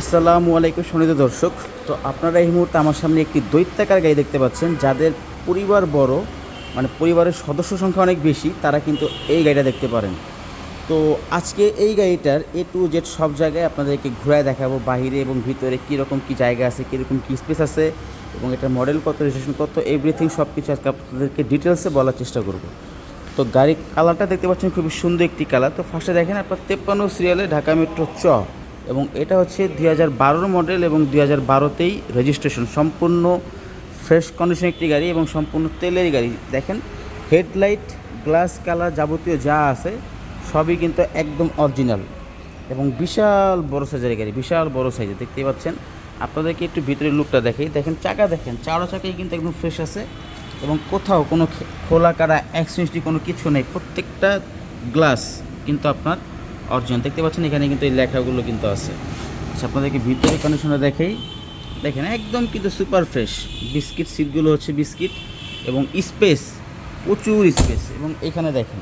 আসসালামু আলাইকুম সনিত দর্শক। তো আপনারা এই মুহূর্তে আমার সামনে একটি দৈত্যাকার গাড়ি দেখতে পাচ্ছেন, যাদের পরিবার বড় মানে পরিবারের সদস্য সংখ্যা অনেক বেশি, তারা কিন্তু এই গাড়িটা দেখতে পারেন। তো আজকে এই গাড়িটার এ টু জেড সব জায়গায় আপনাদেরকে ঘুরায় দেখাবো, বাইরে এবং ভিতরে কীরকম কী জায়গা আছে কীরকম কী স্পেস আছে এবং এটার মডেল কত রেজিস্ট্রেশন কত এভরিথিং সব কিছু আজকে আপনাদেরকে ডিটেলসে বলার চেষ্টা করব। তো গাড়ির কালারটা দেখতে পাচ্ছেন খুবই সুন্দর একটি কালার তো ফার্স্টে দেখেন আপনার তেপ্পান্ন সিরিয়ালে ঢাকা মেট্রো চ। এবং এটা হচ্ছে দুই হাজার বারোর মডেল এবং দুই হাজার বারোতেই রেজিস্ট্রেশন সম্পূর্ণ ফ্রেশ কন্ডিশন একটি গাড়ি এবং সম্পূর্ণ তেলের গাড়ি। দেখেন হেডলাইট গ্লাস কালার যাবতীয় যা আছে, সবই কিন্তু একদম অরিজিনাল এবং বিশাল বড় সাইজের গাড়ি, বিশাল বড় সাইজের দেখতেই পাচ্ছেন? আপনাদেরকে একটু ভিতরের লুকটা দেখাই। দেখেন, চাকা দেখেন, চারো চাকাই কিন্তু একদম ফ্রেশ আছে এবং কোথাও কোনো খোলা কাটা অ্যাক্সিডেন্টলি কোনো কিছু নেই। প্রত্যেকটা গ্লাস কিন্তু আপনার অরিজিনাল দেখতে পাচ্ছেন, এখানে কিন্তু এই লেখাগুলো কিন্তু আছে। আচ্ছা আপনাদেরকে ভিতরে কন্ডিশনটা দেখাই। দেখেন, একদম কিন্তু সুপার ফ্রেশ বিস্কিট সিটগুলো হচ্ছে বিস্কিট এবং স্পেস প্রচুর স্পেস এবং এখানে দেখেন,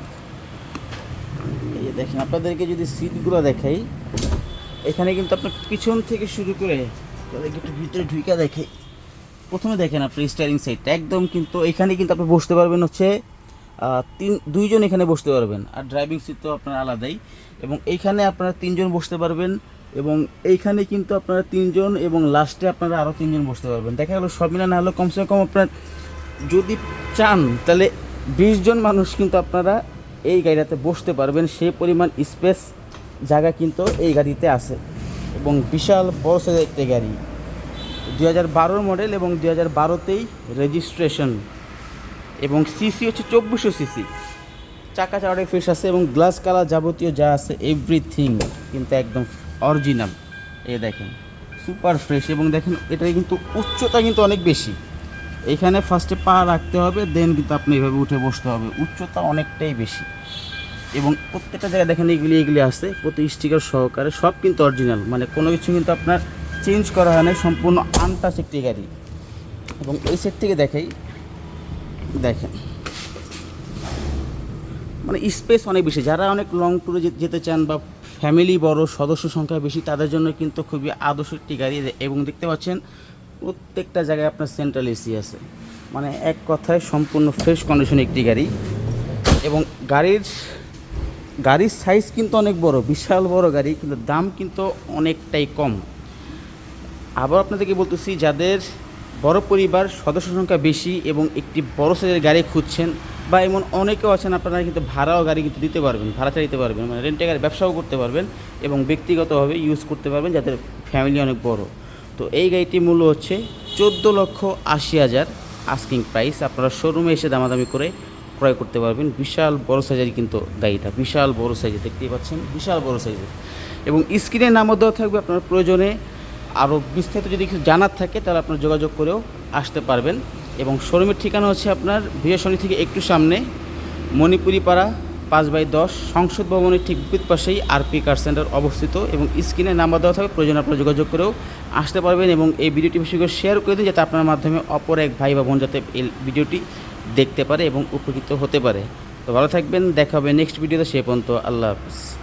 এই দেখেন, আপনাদেরকে যদি সিটগুলো দেখাই, এখানে কিন্তু আপনার পিছন থেকে শুরু করে তাদেরকে একটু ভিতরে ঢুকা দেখে প্রথমে দেখেন আপনি স্টারিং সাইডটা একদম কিন্তু এখানে কিন্তু আপনি বসতে পারবেন হচ্ছে তিন দুইজন এখানে বসতে পারবেন। আর ড্রাইভিং সিট তো আপনার আলাদাই। এবং এইখানে আপনারা তিনজন বসতে পারবেন। এবং এইখানে কিন্তু আপনারা তিনজন এবং লাস্টে আপনারা আরও তিনজন বসতে পারবেন। দেখা গেলো, সব মিলা না হলেও কমসে কম আপনার যদি চান, তাহলে বিশ জন মানুষ কিন্তু আপনারা এই গাড়িটাতে বসতে পারবেন। সেই পরিমাণ স্পেস জায়গা কিন্তু এই গাড়িতে আছে। এবং বিশাল বড় সাইজের একটি গাড়ি। দু হাজার মডেল এবং দু হাজার বারোতেই রেজিস্ট্রেশন এবং সিসি হচ্ছে চব্বিশশো সিসি চাকা চাওয়াটা ফ্রেশ আছে এবং গ্লাস কালার যাবতীয় যা আছে এভরিথিং কিন্তু একদম অরিজিনাল এ দেখেন সুপার ফ্রেশ এবং দেখেন এটা কিন্তু উচ্চতা কিন্তু অনেক বেশি। এখানে ফার্স্টে পা রাখতে হবে দেন কিন্তু আপনি এভাবে উঠে বসতে হবে। উচ্চতা অনেকটাই বেশি। এবং প্রত্যেকটা জায়গায় দেখেন, এগুলি এগুলি আছে, প্রতি স্টিকার সহকারে সব কিন্তু অরিজিনাল মানে কোনো কিছু কিন্তু আপনার চেঞ্জ করা হয় না, সম্পূর্ণ আনটাচ একটি গাড়ি। এবং এই সেট থেকে দেখাই দেখেন। মানে স্পেস অনেক বেশি। যারা অনেক লং ট্যুরে যেতে চান বা ফ্যামিলি বড়, সদস্য সংখ্যা বেশি, তাদের জন্য কিন্তু খুবই আদর্শ একটি গাড়ি। এবং দেখতে পাচ্ছেন, প্রত্যেকটা জায়গায় আপনার সেন্ট্রাল এসি আছে। মানে এক কথায় সম্পূর্ণ ফ্রেশ কন্ডিশন একটি গাড়ি। এবং গাড়ির গাড়ির সাইজ কিন্তু অনেক বড়, বিশাল বড় গাড়ি, কিন্তু দাম কিন্তু অনেকটাই কম। আবার আপনাদেরকে বলতেছি, যাদের বড় পরিবার সদস্য সংখ্যা বেশি এবং একটি বড় সাইজের গাড়ি খুঁজছেন বা এমন অনেকেও আছেন, আপনারা কিন্তু ভাড়াও গাড়ি কিন্তু দিতে পারবেন, ভাড়া চাইতে পারবেন মানে রেন্টে গাড়ি ব্যবসাও করতে পারবেন এবং ব্যক্তিগতভাবে ইউজ করতে পারবেন যাদের ফ্যামিলি অনেক বড়। তো এই গাড়িটির মূল্য হচ্ছে চোদ্দ লক্ষ আশি হাজার আস্কিং প্রাইস আপনারা শোরুমে এসে দামাদামি করে ক্রয় করতে পারবেন। বিশাল বড় সাইজের কিন্তু গাড়িটা, বিশাল বড় সাইজের দেখতেই পাচ্ছেন, বিশাল বড় সাইজের এবং স্ক্রিনে নামও দেওয়া থাকবে আপনার প্রয়োজনে। আরও বিস্তারিত যদি কিছু জানার থাকে, তাহলে আপনার যোগাযোগ করেও আসতে পারবেন। এবং শোরুমের ঠিকানা হচ্ছে আপনার বিজয়সনী থেকে একটু সামনে মণিপুরি পাড়া পাঁচ বাই দশ, সংসদ ভবনের ঠিক বিপরীত পাশেই আরপি কার সেন্টার অবস্থিত এবং স্ক্রিনে নাম্বার দেওয়া থাকবে, প্রয়োজন আপনারা যোগাযোগ করেও আসতে পারবেন এবং এই ভিডিওটি বেশি করে শেয়ার করে দিন, যাতে আপনার মাধ্যমে অপর এক ভাই বা বোন যাতে এই ভিডিওটি দেখতে পারে এবং উপকৃত হতে পারে। তো ভালো থাকবেন, দেখা হবে নেক্সট ভিডিওতে সে পর্যন্ত আল্লাহ হাফিজ।